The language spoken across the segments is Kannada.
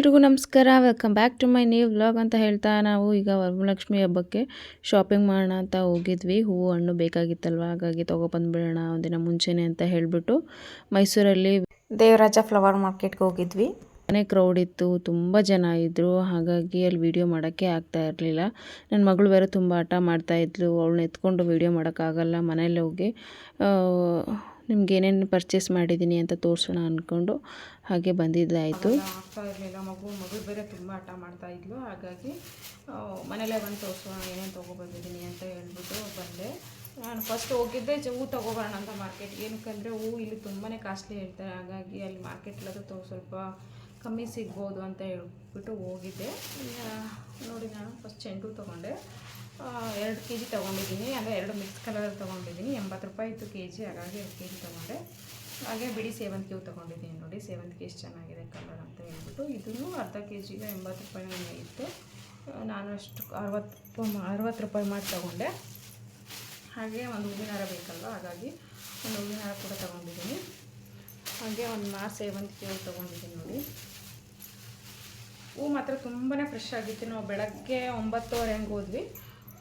ಎಲ್ರಿಗೂ ನಮಸ್ಕಾರ. Welcome back to my new vlog ಅಂತ ಹೇಳ್ತಾ ನಾವು ಈಗ ವರಮಲಕ್ಷ್ಮಿ ಹಬ್ಬಕ್ಕೆ ಶಾಪಿಂಗ್ ಮಾಡೋಣ ಅಂತ ಹೋಗಿದ್ವಿ. ಹೂವು ಹಣ್ಣು ಬೇಕಾಗಿತ್ತಲ್ವ? ಹಾಗಾಗಿ ತೊಗೊಬಂದ್ಬಿಡೋಣ ಒಂದಿನ ಮುಂಚೆನೇ ಅಂತ ಹೇಳಿಬಿಟ್ಟು ಮೈಸೂರಲ್ಲಿ ದೇವರಾಜ ಫ್ಲವರ್ ಮಾರ್ಕೆಟ್ಗೆ ಹೋಗಿದ್ವಿ. ಮನೆ ಕ್ರೌಡ್ ಇತ್ತು ತುಂಬ ಜನ ಇದ್ದರು ಹಾಗಾಗಿ ಅಲ್ಲಿ ವೀಡಿಯೋ ಮಾಡೋಕ್ಕೆ ಆಗ್ತಾ ಇರಲಿಲ್ಲ. ನನ್ನ ಮಗಳು ಬೇರೆ ತುಂಬ ಆಟ ಮಾಡ್ತಾಯಿದ್ಲು ಅವಳನ್ನ ಎತ್ಕೊಂಡು ವೀಡಿಯೋ ಮಾಡೋಕ್ಕಾಗಲ್ಲ. ಮನೇಲಿ ಹೋಗಿ ನಿಮ್ಗೆ ಏನೇನು ಪರ್ಚೇಸ್ ಮಾಡಿದ್ದೀನಿ ಅಂತ ತೋರಿಸೋಣ ಅಂದ್ಕೊಂಡು ಹಾಗೆ ಬಂದಿದ್ದಾಯಿತು. ಆಗ್ತಾ ಇರಲಿಲ್ಲ, ಮಗು ಮಗು ಬೇರೆ ತುಂಬ ಹಠ ಮಾಡ್ತಾ ಇದ್ಲು. ಹಾಗಾಗಿ ಮನೆಯಲ್ಲೇ ಬಂದು ತೋರಿಸೋಣ, ಏನೇನು ತೊಗೊಬಂದಿದ್ದೀನಿ ಅಂತ ಹೇಳ್ಬಿಟ್ಟು ಬಂದೆ. ನಾನು ಫಸ್ಟ್ ಹೋಗಿದ್ದೆ ಹೂ ತೊಗೊಬರೋಣ ಅಂತ ಮಾರ್ಕೆಟ್ ಏನಕ್ಕಂದರೆ, ಹೂ ಇಲ್ಲಿ ತುಂಬಾ ಕಾಸ್ಟ್ಲಿ ಹೇಳ್ತಾರೆ. ಹಾಗಾಗಿ ಅಲ್ಲಿ ಮಾರ್ಕೆಟ್ಲದು ತೊ, ಸ್ವಲ್ಪ ಕಮ್ಮಿ ಸಿಗ್ಬೋದು ಅಂತ ಹೇಳ್ಬಿಟ್ಟು ಹೋಗಿದ್ದೆ. ನೋಡಿ ನಾನು ಫಸ್ಟ್ ಚೆಂಡು ತೊಗೊಂಡೆ. ಎರಡು ಕೆ ಜಿ ತೊಗೊಂಡಿದ್ದೀನಿ. ಅಂದರೆ ಎರಡು ಮಿಕ್ಸ್ ಕಲರ್ ತೊಗೊಂಡಿದ್ದೀನಿ. ಎಂಬತ್ತು ರೂಪಾಯಿ ಇತ್ತು ಕೆ ಜಿ ಹಾಗಾಗಿ ಎರಡು ಕೆ ಜಿ ತೊಗೊಂಡೆ. ಹಾಗೆ ಬಿಡಿ ಸೇವಂತಿಗೆ ಹೂ ತೊಗೊಂಡಿದ್ದೀನಿ ನೋಡಿ. ಸೇವಂತಿಗೆ ಎಷ್ಟು ಚೆನ್ನಾಗಿದೆ ಕಲರ್ ಅಂತ ಹೇಳ್ಬಿಟ್ಟು. ಇದನ್ನು ಅರ್ಧ ಕೆ ಜಿಗೆ ಎಂಬತ್ತು ರೂಪಾಯಿ ಇತ್ತು. ನಾನು ಅಷ್ಟು ಅರವತ್ತು ಅರವತ್ತು ರೂಪಾಯಿ ಮಾಡಿ ತೊಗೊಂಡೆ. ಹಾಗೆ ಒಂದು ಹೂವಿನ ಹಾರ ಬೇಕಲ್ವ? ಹಾಗಾಗಿ ಒಂದು ಹೂವಿನ ಹಾರ ಕೂಡ ತೊಗೊಂಡಿದ್ದೀನಿ. ಹಾಗೆ ಒಂದು ಮಾರು ಸೇವಂತಿಗೆ ಹೂ ತೊಗೊಂಡಿದ್ದೀನಿ ನೋಡಿ. ಹೂ ಮಾತ್ರ ತುಂಬಾ ಫ್ರೆಶ್ ಆಗಿತ್ತು. ನಾವು ಬೆಳಗ್ಗೆ ಒಂಬತ್ತುವರೆ ಹಂಗೆ ಹೋದ್ವಿ.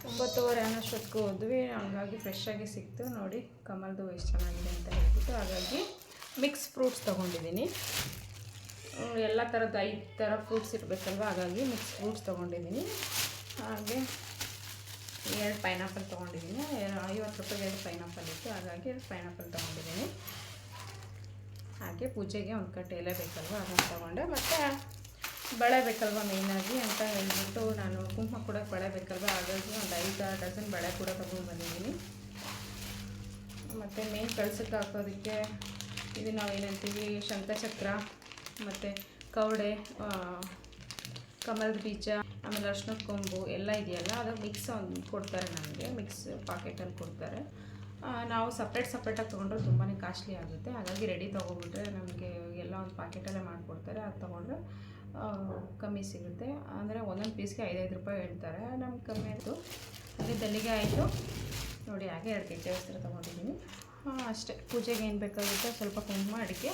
ಒಂಬತ್ತುವರೆ ಅನ್ನೋಷ್ಟೊತ್ತಿಗೆ ಹೋದ್ವಿ. ಹಂಗಾಗಿ ಫ್ರೆಶ್ ಆಗಿ ಸಿಕ್ತು. ನೋಡಿ, ಕಮಲ್ದು ಎಷ್ಟು ಚೆನ್ನಾಗಿದೆ ಅಂತ ಹೇಳ್ಬಿಟ್ಟು ಹಾಗಾಗಿ ಮಿಕ್ಸ್ ಫ್ರೂಟ್ಸ್ ತೊಗೊಂಡಿದ್ದೀನಿ. ಎಲ್ಲ ಥರದ ಐದು ಥರ ಫ್ರೂಟ್ಸ್ ಇರಬೇಕಲ್ವ? ಹಾಗಾಗಿ ಮಿಕ್ಸ್ ಫ್ರೂಟ್ಸ್ ತೊಗೊಂಡಿದ್ದೀನಿ. ಹಾಗೆ ಎರಡು ಪೈನಾಪಲ್ ತೊಗೊಂಡಿದ್ದೀನಿ. ಐವತ್ತು ರೂಪಾಯಿಗೆ ಎರಡು ಪೈನಾಪಲ್ ಇತ್ತು. ಹಾಗಾಗಿ ಎರಡು ಪೈನಾಪಲ್ ತೊಗೊಂಡಿದ್ದೀನಿ. ಹಾಗೆ ಪೂಜೆಗೆ ಒಂದು ಕಟ್ಟೆ ಎಲೆ ಬೇಕಲ್ವ? ಅದನ್ನು ತೊಗೊಂಡೆ. ಮತ್ತು ಬಳೆ ಬೇಕಲ್ವ ಮೇಯ್ನಾಗಿ ಅಂತ ಹೇಳ್ಬಿಟ್ಟು ನಾನು ಕುಂಕುಮ ಕೂಡ ಬಳೆ ಬೇಕಲ್ವ ಹಾಗಾಗಿ ಒಂದು ಐದು ಆರು ಡಜನ್ ಬಳೆ ಕೂಡ ತೊಗೊಂಡ್ಬಂದಿದ್ದೀನಿ ಮತ್ತು ಮೇನ್ ಕಳ್ಸಕ್ಕೆ ಹಾಕೋದಕ್ಕೆ ಇದು ನಾವು ಏನಂತೀವಿ, ಶಂಖಚಕ್ರ, ಮತ್ತು ಕವಡೆ ಕಮಲದ ಬೀಜ, ಆಮೇಲೆ ಅರ್ಶಿನದ ಕೊಂಬು ಎಲ್ಲ ಇದೆಯಲ್ಲ, ಅದು ಮಿಕ್ಸ್ ಒಂದು ಕೊಡ್ತಾರೆ ನಮಗೆ ಮಿಕ್ಸ್ ಪಾಕೆಟಲ್ಲಿ ಕೊಡ್ತಾರೆ. ನಾವು ಸಪ್ರೇಟ್ ಸಪ್ರೇಟಾಗಿ ತೊಗೊಂಡ್ರೆ ತುಂಬಾ ಕಾಸ್ಟ್ಲಿ ಆಗುತ್ತೆ. ಹಾಗಾಗಿ ರೆಡಿ ತೊಗೊಬಿಟ್ರೆ ನಮಗೆ ಎಲ್ಲ ಒಂದು ಪಾಕೆಟಲ್ಲೇ ಮಾಡಿಕೊಡ್ತಾರೆ. ಅದು ತೊಗೊಂಡ್ರೆ ಕಮ್ಮಿ ಸಿಗುತ್ತೆ. ಅಂದರೆ ಒಂದೊಂದು ಪೀಸ್ಗೆ ಐದೈದು ರೂಪಾಯಿ ಹೇಳ್ತಾರೆ. ನಮ್ಗೆ ಕಮ್ಮಿ ಆಯಿತು. ಅದೇ ದಲ್ಲಿಗೆ ಆಯಿತು. ನೋಡಿ, ಹಾಗೆ ಎರಡು ಕೆಜಿ ಜಿ ವಸ್ತ್ರ ತೊಗೊಂಡಿದ್ದೀನಿ. ಅಷ್ಟೇ. ಪೂಜೆಗೆ ಏನು ಬೇಕಾಗುತ್ತೆ ಸ್ವಲ್ಪ ಕುಂಕುಮ, ಅಡಿಕೆ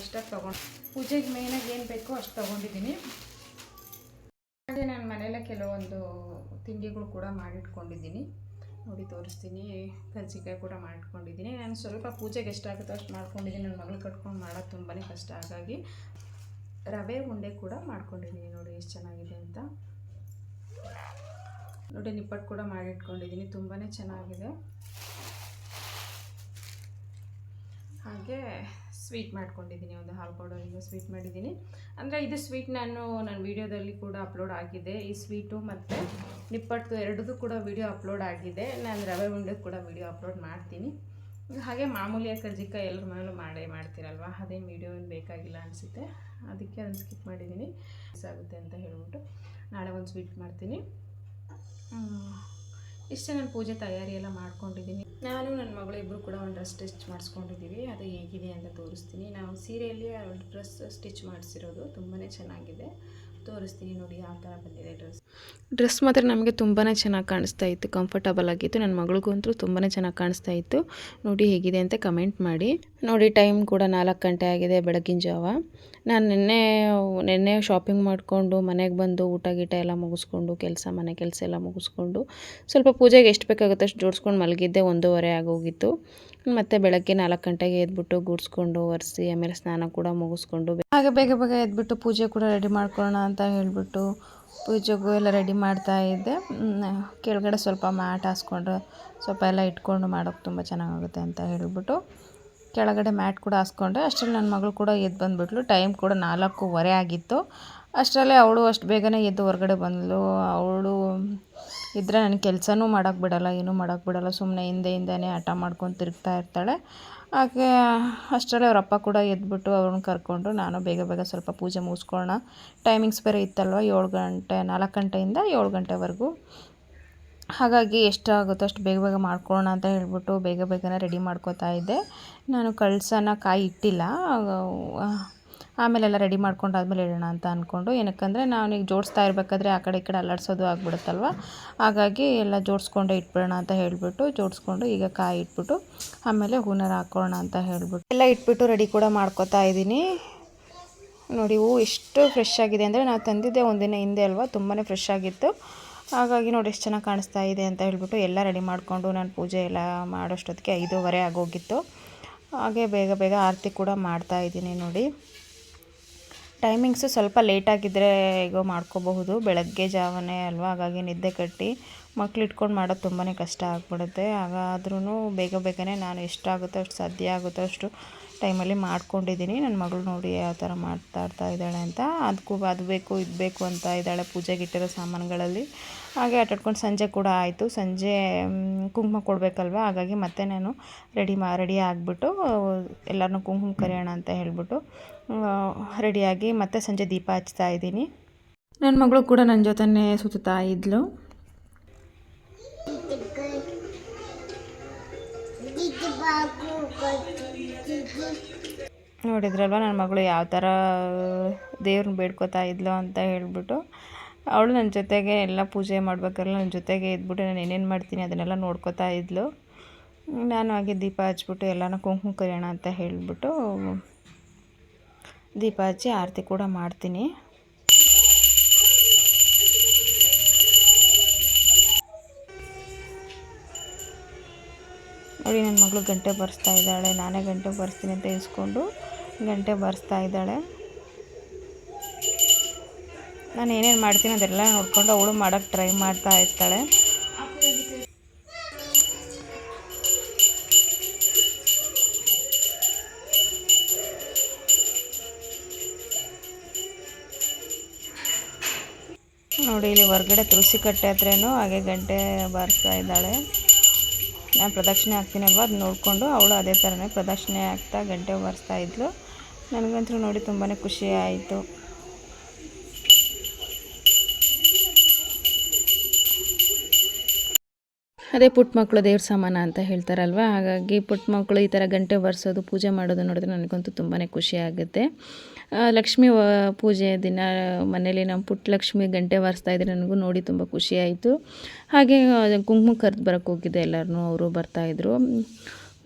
ಇಷ್ಟಾಗಿ ತೊಗೊಂಡು ಪೂಜೆಗೆ ಮೇಯ್ನಾಗಿ ಏನು ಬೇಕೋ ಅಷ್ಟು ತೊಗೊಂಡಿದ್ದೀನಿ. ಹಾಗೆ ನಾನು ಮನೆಯಲ್ಲೇ ಕೆಲವೊಂದು ತಿಂಡಿಗಳು ಕೂಡ ಮಾಡಿಟ್ಕೊಂಡಿದ್ದೀನಿ. ನೋಡಿ, ತೋರಿಸ್ತೀನಿ. ಕಜ್ಜಿಕಾಯಿ ಕೂಡ ಮಾಡಿಟ್ಕೊಂಡಿದ್ದೀನಿ. ನಾನು ಸ್ವಲ್ಪ ಪೂಜೆಗೆ ಎಷ್ಟಾಗುತ್ತೋ ಅಷ್ಟು ಮಾಡ್ಕೊಂಡಿದ್ದೀನಿ. ನನ್ನ ಮಗಳು ಕಟ್ಕೊಂಡು ಮಾಡೋದು ತುಂಬಾ ಕಷ್ಟ. ಹಾಗಾಗಿ ರವೆ ಉಂಡೆ ಕೂಡ ಮಾಡ್ಕೊಂಡಿದ್ದೀನಿ ನೋಡಿ ಎಷ್ಟು ಚೆನ್ನಾಗಿದೆ ಅಂತ. ನೋಡಿ ನಿಪ್ಪಟ್ಟು ಕೂಡ ಮಾಡಿಟ್ಕೊಂಡಿದ್ದೀನಿ ತುಂಬಾ ಚೆನ್ನಾಗಿದೆ. ಹಾಗೆ ಸ್ವೀಟ್ ಮಾಡ್ಕೊಂಡಿದ್ದೀನಿ, ಒಂದು ಹಾಲು ಪೌಡರಿಂದ ಸ್ವೀಟ್ ಮಾಡಿದ್ದೀನಿ. ಅಂದರೆ ಇದು ಸ್ವೀಟ್ ನಾನು ನನ್ನ ವೀಡಿಯೋದಲ್ಲಿ ಕೂಡ ಅಪ್ಲೋಡ್ ಆಗಿದೆ. ಈ ಸ್ವೀಟು ಮತ್ತು ನಿಪ್ಪಟ್ಟು ಎರಡದು ಕೂಡ ವೀಡಿಯೋ ಅಪ್ಲೋಡ್ ಆಗಿದೆ. ನಾನು ರವೆ ಉಂಡೆ ಕೂಡ ವೀಡಿಯೋ ಅಪ್ಲೋಡ್ ಮಾಡ್ತೀನಿ. ಹಾಗೆ ಮಾಮೂಲಿಯಾಗಿ ಕಜ್ಜಿಕಾಯಿ ಎಲ್ಲರ ಮನೇಲೂ ಮಾಡೇ ಮಾಡ್ತೀರಲ್ವ? ಅದೇನು ವೀಡಿಯೋ ಏನು ಬೇಕಾಗಿಲ್ಲ ಅನಿಸುತ್ತೆ. ಅದಕ್ಕೆ ಅದನ್ನು ಸ್ಕಿಪ್ ಮಾಡಿದ್ದೀನಿ ಮಿಸ್ ಆಗುತ್ತೆ ಅಂತ ಹೇಳ್ಬಿಟ್ಟು ನಾಳೆ ಒಂದು ಸ್ವೀಟ್ ಮಾಡ್ತೀನಿ. ಇಷ್ಟೇ ನಾನು ಪೂಜೆ ತಯಾರಿ ಎಲ್ಲ ಮಾಡ್ಕೊಂಡಿದ್ದೀನಿ ನಾನು ನನ್ನ ಮಗಳು ಇಬ್ಬರು ಕೂಡ ಒಂದು ಡ್ರೆಸ್ ಸ್ಟಿಚ್ ಮಾಡಿಸ್ಕೊಂಡಿದ್ದೀವಿ ಅದು ಹೇಗಿದೆ ಅಂತ ತೋರಿಸ್ತೀನಿ. ನಾವು ಸೀರೆಯಲ್ಲಿ ಡ್ರೆಸ್ ಸ್ಟಿಚ್ ಮಾಡಿಸಿರೋದು ತುಂಬಾ ಚೆನ್ನಾಗಿದೆ. ತೋರಿಸ್ತೀನಿ ನೋಡಿ ಯಾವ ಥರ ಬಂದಿದೆ ಡ್ರೆಸ್ ಡ್ರೆಸ್ ಮಾತ್ರ ನಮಗೆ ತುಂಬಾ ಚೆನ್ನಾಗಿ ಕಾಣಿಸ್ತಾ ಇತ್ತು ಕಂಫರ್ಟಬಲ್ ಆಗಿತ್ತು. ನನ್ನ ಮಗಳಿಗಂತೂ ತುಂಬಾ ಚೆನ್ನಾಗಿ ಕಾಣಿಸ್ತಾ ಇತ್ತು. ನೋಡಿ ಹೇಗಿದೆ ಅಂತ ಕಮೆಂಟ್ ಮಾಡಿ. ನೋಡಿ ಟೈಮ್ ಕೂಡ ನಾಲ್ಕು ಗಂಟೆ ಆಗಿದೆ ಬೆಳಗಿನ ಜಾವ. ನಾನು ನಿನ್ನೆ ನಿನ್ನೆ ಶಾಪಿಂಗ್ ಮಾಡಿಕೊಂಡು, ಮನೆಗೆ ಬಂದು ಊಟ ಗೀಟ ಎಲ್ಲ ಮುಗಿಸ್ಕೊಂಡು, ಕೆಲಸ, ಮನೆ ಕೆಲಸ ಎಲ್ಲ ಮುಗಿಸ್ಕೊಂಡು, ಸ್ವಲ್ಪ ಪೂಜೆಗೆ ಎಷ್ಟು ಬೇಕಾಗುತ್ತೆ ಅಷ್ಟು ಜೋಡಿಸ್ಕೊಂಡು ಮಲಗಿದ್ದೆ, ಒಂದೂವರೆ ಆಗೋಗಿತ್ತು. ಮತ್ತು ಬೆಳಗ್ಗೆ ನಾಲ್ಕು ಗಂಟೆಗೆ ಎದ್ಬಿಟ್ಟು ಗುಡಿಸ್ಕೊಂಡು, ಒರೆಸಿ, ಆಮೇಲೆ ಸ್ನಾನ ಕೂಡ ಮುಗಿಸ್ಕೊಂಡು ಹಾಗೆ ಬೇಗ ಬೇಗ ಎದ್ಬಿಟ್ಟು ಪೂಜೆ ಕೂಡ ರೆಡಿ ಮಾಡ್ಕೊಳ್ಳೋಣ ಅಂತ ಹೇಳಿಬಿಟ್ಟು ಪೂಜೆಗೂ ಎಲ್ಲ ರೆಡಿ ಮಾಡ್ತಾ ಇದ್ದೆ. ಕೆಳಗಡೆ ಸ್ವಲ್ಪ ಮ್ಯಾಟ್ ಹಾಸ್ಕೊಂಡ್ರೆ ಸ್ವಲ್ಪ ಎಲ್ಲ ಇಟ್ಕೊಂಡು ಮಾಡೋಕ್ಕೆ ತುಂಬ ಚೆನ್ನಾಗಾಗುತ್ತೆ ಅಂತ ಹೇಳಿಬಿಟ್ಟು ಕೆಳಗಡೆ ಮ್ಯಾಟ್ ಕೂಡ ಹಾಸ್ಕೊಂಡೆ. ಅಷ್ಟರಲ್ಲಿ ನನ್ನ ಮಗಳು ಕೂಡ ಎದ್ದು ಬಂದುಬಿಟ್ಲು. ಟೈಮ್ ಕೂಡ ನಾಲ್ಕೂವರೆ ಆಗಿತ್ತು. ಅಷ್ಟರಲ್ಲೇ ಅವಳು ಅಷ್ಟು ಬೇಗನೆ ಎದ್ದು ಹೊರಗಡೆ ಬಂದಳು ಅವಳು ಇದ್ದರೆ ನನ್ನ ಕೆಲಸನೂ ಮಾಡೋಕ್ಕೆ ಬಿಡೋಲ್ಲ, ಏನೂ ಮಾಡೋಕ್ಕೆ ಬಿಡೋಲ್ಲ. ಸುಮ್ಮನೆ ಹಿಂದೆ ಹಿಂದೆನೇ ಹಠ ಮಾಡ್ಕೊಂಡು ತಿರುಗ್ತಾ ಇರ್ತಾಳೆ. ಹಾಗೆ ಅಷ್ಟರಲ್ಲಿ ಅವ್ರ ಅಪ್ಪ ಕೂಡ ಎದ್ಬಿಟ್ಟು ಅವ್ರನ್ನ ಕರ್ಕೊಂಡು ನಾನು ಬೇಗ ಬೇಗ ಸ್ವಲ್ಪ ಪೂಜೆ ಮುಗಿಸ್ಕೊಳ್ಳೋಣ. ಟೈಮಿಂಗ್ಸ್ ಬೇರೆ ಇತ್ತಲ್ವ? ಏಳು ಗಂಟೆ, ನಾಲ್ಕು ಗಂಟೆಯಿಂದ ಏಳು ಗಂಟೆವರೆಗೂ. ಹಾಗಾಗಿ ಎಷ್ಟಾಗುತ್ತೋ ಅಷ್ಟು ಬೇಗ ಬೇಗ ಮಾಡ್ಕೊಳ್ಳೋಣ ಅಂತ ಹೇಳಿಬಿಟ್ಟು ಬೇಗ ಬೇಗನೆ ರೆಡಿ ಮಾಡ್ಕೋತಾ ಇದ್ದೆ. ನಾನು ಕಳ್ಸನ ಕಾಯಿ ಇಟ್ಟಿಲ್ಲ. ಆಮೇಲೆಲ್ಲ ರೆಡಿ ಮಾಡ್ಕೊಂಡು ಆದಮೇಲೆ ಇಡೋಣ ಅಂತ ಅಂದ್ಕೊಂಡು ಏನಕ್ಕಂದರೆ ನಾವು ಈಗ ಜೋಡಿಸ್ತಾ ಇರಬೇಕಾದ್ರೆ ಆ ಕಡೆ ಈ ಕಡೆ ಅಲ್ಲಾಡ್ಸೋದು ಆಗ್ಬಿಡುತ್ತಲ್ವ? ಹಾಗಾಗಿ ಎಲ್ಲ ಜೋಡಿಸ್ಕೊಂಡೆ ಇಟ್ಬಿಡೋಣ ಅಂತ ಹೇಳಿಬಿಟ್ಟು, ಜೋಡಿಸ್ಕೊಂಡು ಈಗ ಕಾಯಿ ಇಟ್ಬಿಟ್ಟು, ಆಮೇಲೆ ಹೂನರ್ ಹಾಕೋಣ ಅಂತ ಹೇಳಿಬಿಟ್ಟು. ಎಲ್ಲ ಇಟ್ಬಿಟ್ಟು ರೆಡಿ ಕೂಡ ಮಾಡ್ಕೋತಾ ಇದ್ದೀನಿ. ನೋಡಿ ಹೂವು ಎಷ್ಟು ಫ್ರೆಶ್ ಆಗಿದೆ ಅಂದರೆ ನಾವು ತಂದಿದ್ದೆ ಒಂದಿನ ಹಿಂದೆ ಅಲ್ವಾ ತುಂಬಾ ಫ್ರೆಶ್ ಆಗಿತ್ತು. ಹಾಗಾಗಿ ನೋಡಿ ಎಷ್ಟು ಚೆನ್ನಾಗಿ ಕಾಣಿಸ್ತಾ ಇದೆ ಅಂತ ಹೇಳ್ಬಿಟ್ಟು ಎಲ್ಲ ರೆಡಿ ಮಾಡಿಕೊಂಡು ನಾನು ಪೂಜೆ ಎಲ್ಲ ಮಾಡೋಷ್ಟೊತ್ತಿಗೆ ಐದೂವರೆ ಆಗೋಗಿತ್ತು. ಹಾಗೆ ಬೇಗ ಬೇಗ ಆರತಿ ಕೂಡ ಮಾಡ್ತಾ ಇದ್ದೀನಿ ನೋಡಿ. ಟೈಮಿಂಗ್ಸು ಸ್ವಲ್ಪ ಲೇಟಾಗಿದ್ದರೆ ಈಗ ಮಾಡ್ಕೋಬಹುದು. ಬೆಳಗ್ಗೆ ಜಾವನೇ ಅಲ್ವಾ? ಹಾಗಾಗಿ ನಿದ್ದೆ ಕಟ್ಟಿ ಮಕ್ಳು ಇಟ್ಕೊಂಡು ಮಾಡೋದು ತುಂಬಾ ಕಷ್ಟ ಆಗ್ಬಿಡುತ್ತೆ. ಹಾಗಾದ್ರೂ ಬೇಗ ಬೇಗನೆ ನಾನು ಎಷ್ಟಾಗುತ್ತೋ ಅಷ್ಟು ಸಾಧ್ಯ ಆಗುತ್ತೋ ಅಷ್ಟು ಟೈಮಲ್ಲಿ ಮಾಡ್ಕೊಂಡಿದ್ದೀನಿ. ನನ್ನ ಮಗಳು ನೋಡಿ ಯಾವ ಥರ ಮಾಡ್ತಾ ಇರ್ತಾ ಇದ್ದಾಳೆ ಅಂತ. ಅದಕ್ಕೂ ಅದು ಬೇಕು, ಇದು ಬೇಕು ಅಂತ ಇದ್ದಾಳೆ ಪೂಜೆಗೆ ಇಟ್ಟಿರೋ ಸಾಮಾನುಗಳಲ್ಲಿ. ಹಾಗೆ ಆಟಾಡ್ಕೊಂಡು ಸಂಜೆ ಕೂಡ ಆಯಿತು. ಸಂಜೆ ಕುಂಕುಮ ಕೊಡಬೇಕಲ್ವ? ಹಾಗಾಗಿ ಮತ್ತೆ ನಾನು ರೆಡಿ ಮಾ, ರೆಡಿ ಆಗಿಬಿಟ್ಟು ಎಲ್ಲರನ್ನೂ ಕುಂಕುಮ ಕರೆಯೋಣ ಅಂತ ಹೇಳಿಬಿಟ್ಟು ರೆಡಿಯಾಗಿ ಮತ್ತೆ ಸಂಜೆ ದೀಪ ಹಚ್ತಾ ಇದ್ದೀನಿ. ನನ್ನ ಮಗಳು ಕೂಡ ನನ್ನ ಜೊತೆನೇ ಸುತ್ತಾ ಇದ್ಲು. ನೋಡಿದ್ರಲ್ವ ನನ್ನ ಮಗಳು ಯಾವ ಥರ ದೇವ್ರನ್ನ ಬೇಡ್ಕೋತಾ ಇದ್ಲು ಅಂತ ಹೇಳಿಬಿಟ್ಟು, ಅವಳು ನನ್ನ ಜೊತೆಗೆ ಎಲ್ಲ ಪೂಜೆ ಮಾಡ್ಬೇಕಾರೆ ನನ್ನ ಜೊತೆಗೆ ಇದ್ಬಿಟ್ಟು ನಾನು ಏನೇನು ಮಾಡ್ತೀನಿ ಅದನ್ನೆಲ್ಲ ನೋಡ್ಕೋತಾ ಇದ್ಲು. ನಾನು ಹಾಗೆ ದೀಪ ಹಚ್ಬಿಟ್ಟು ಎಲ್ಲನೂ ಕುಂಕುಮ ಕರಿಯೋಣ ಅಂತ ಹೇಳಿಬಿಟ್ಟು ದೀಪ ಹಚ್ಚಿ ಆರತಿ ಕೂಡ ಮಾಡ್ತೀನಿ. ನೋಡಿ ನನ್ನ ಮಗಳು ಗಂಟೆ ಬರ್ಸ್ತಾ ಇದ್ದಾಳೆ. ನಾನೇ ಗಂಟೆ ಬರ್ಸ್ತೀನಿ ಅಂತ ಇಸ್ಕೊಂಡು ಗಂಟೆ ಬಾರಿಸ್ತಾ ಇದ್ದಾಳೆ. ನಾನು ಏನೇನು ಮಾಡ್ತೀನಿ ಅದೆಲ್ಲ ನೋಡಿಕೊಂಡು ಅವಳು ಮಾಡೋಕ್ಕೆ ಟ್ರೈ ಮಾಡ್ತಾ ಇರ್ತಾಳೆ. ನೋಡಿ, ಇಲ್ಲಿ ಹೊರಗಡೆ ತುಳಸಿ ಕಟ್ಟೆ ಹತ್ರನೂ ಹಾಗೆ ಗಂಟೆ ಬಾರಿಸ್ತಾ ಇದ್ದಾಳೆ. ನಾನು ಪ್ರದಕ್ಷಿಣೆ ಹಾಕ್ತೀನಲ್ವ ಅದು ನೋಡಿಕೊಂಡು ಅವಳು ಅದೇ ಥರನೇ ಪ್ರದಕ್ಷಿಣೆ ಹಾಕ್ತಾ ಗಂಟೆ ಬಾರಿಸ್ತಾ ಇದ್ಲು. ನನಗಂತೂ ನೋಡಿ ತುಂಬಾ ಖುಷಿ ಆಯಿತು. ಅದೇ ಪುಟ್ಟ ಮಕ್ಕಳು ದೇವ್ರ ಸಮಾನ ಅಂತ ಹೇಳ್ತಾರಲ್ವ? ಹಾಗಾಗಿ ಪುಟ್ಟ ಮಕ್ಕಳು ಈ ಥರ ಗಂಟೆ ಬರ್ಸೋದು ಪೂಜೆ ಮಾಡೋದು ನೋಡಿದ್ರೆ ನನಗಂತೂ ತುಂಬಾ ಖುಷಿ ಆಗುತ್ತೆ. ಆ, ಲಕ್ಷ್ಮಿ ಪೂಜೆ ದಿನ ಮನೇಲಿ ನಮ್ಮ ಪುಟ್ಟ ಲಕ್ಷ್ಮಿ ಗಂಟೆ ಬರ್ಸ್ತಾ ಇದ್ರೆ ನನಗೂ ನೋಡಿ ತುಂಬ ಖುಷಿ ಆಯಿತು. ಹಾಗೆ ಕುಂಕುಮ ಕರೆದು ಬರೋಕ್ಕೆ ಹೋಗಿದ್ದೆ ಎಲ್ಲರೂ ಅವರು ಬರ್ತಾಯಿದ್ರು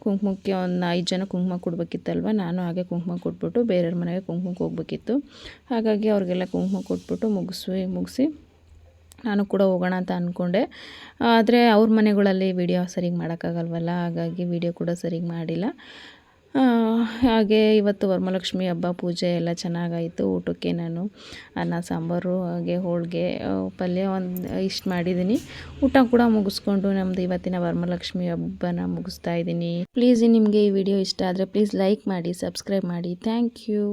ಕುಂಕುಮಕ್ಕೆ ಒಂದು ಐದು ಜನ ಕುಂಕುಮ ಕೊಡಬೇಕಿತ್ತಲ್ವ? ನಾನು ಹಾಗೆ ಕುಂಕುಮ ಕೊಟ್ಬಿಟ್ಟು ಬೇರೆಯವ್ರ ಮನೆಗೆ ಕುಂಕುಮಕ್ಕೆ ಹೋಗ್ಬೇಕಿತ್ತು. ಹಾಗಾಗಿ ಅವ್ರಿಗೆಲ್ಲ ಕುಂಕುಮ ಕೊಟ್ಬಿಟ್ಟು ಮುಗಿಸಿ ಮುಗಿಸಿ ನಾನು ಕೂಡ ಹೋಗೋಣ ಅಂತ ಅಂದ್ಕೊಂಡೆ ಆದರೆ ಅವ್ರ ಮನೆಗಳಲ್ಲಿ ವಿಡಿಯೋ ಸರಿಗೆ ಮಾಡೋಕ್ಕಾಗಲ್ವಲ್ಲ, ಹಾಗಾಗಿ ವೀಡಿಯೋ ಕೂಡ ಸರಿಗೆ ಮಾಡಿಲ್ಲ. ಹಾಗೆ ಇವತ್ತು ವರಮಹಾಲಕ್ಷ್ಮಿ ಹಬ್ಬ, ಪೂಜೆ ಎಲ್ಲ ಚೆನ್ನಾಗಾಯಿತು. ಊಟಕ್ಕೆ ನಾನು ಅನ್ನ, ಸಾಂಬಾರು, ಹಾಗೆ ಹೋಳಿಗೆ ಪಲ್ಯ ಒಂದು ಇಷ್ಟು ಮಾಡಿದ್ದೀನಿ ಊಟ ಕೂಡ ಮುಗಿಸ್ಕೊಂಡು ನಮ್ಮದು ಇವತ್ತಿನ ವರಮಹಾಲಕ್ಷ್ಮಿ ಹಬ್ಬನ ಮುಗಿಸ್ತಾ ಇದ್ದೀನಿ ಪ್ಲೀಸ್ ನಿಮಗೆ ಈ ವಿಡಿಯೋ ಇಷ್ಟ ಆದರೆ ಪ್ಲೀಸ್ ಲೈಕ್ ಮಾಡಿ ಸಬ್ಸ್ಕ್ರೈಬ್ ಮಾಡಿ. Thank you